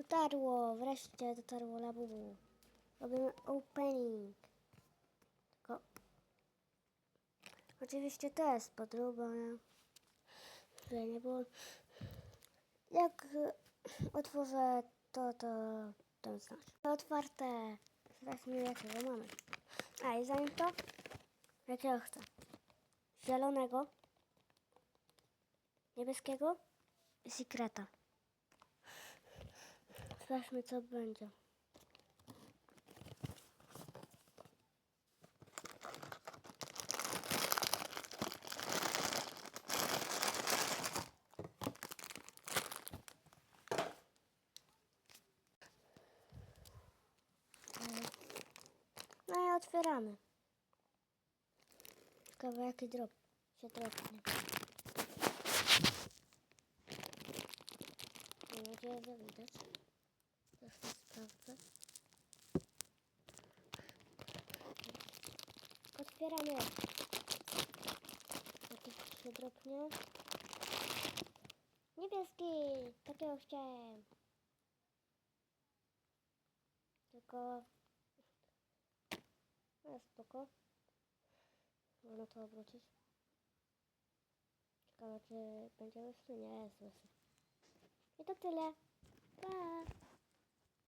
Dotarło, wreszcie dotarło labubu. Robimy opening. Tylko... Oczywiście to jest podróba, nie? Było... Jak otworzę to, to to znaczy. To otwarte. Sprawdźmy jakiego mamy. A i zanim to, jakiego chcę? Zielonego, niebieskiego i sekreta. Sprawdźmy co będzie. No i otwieramy. Ciekawe jaki drop się widać. To sprawdzę. Otwieramy. Jaki się dropnie. Niebieski! Takiego chciałem. Tylko... No spoko. Można to obrócić. Ciekawe czy będzie łysy? Nie jest łysy. I to tyle. Pa!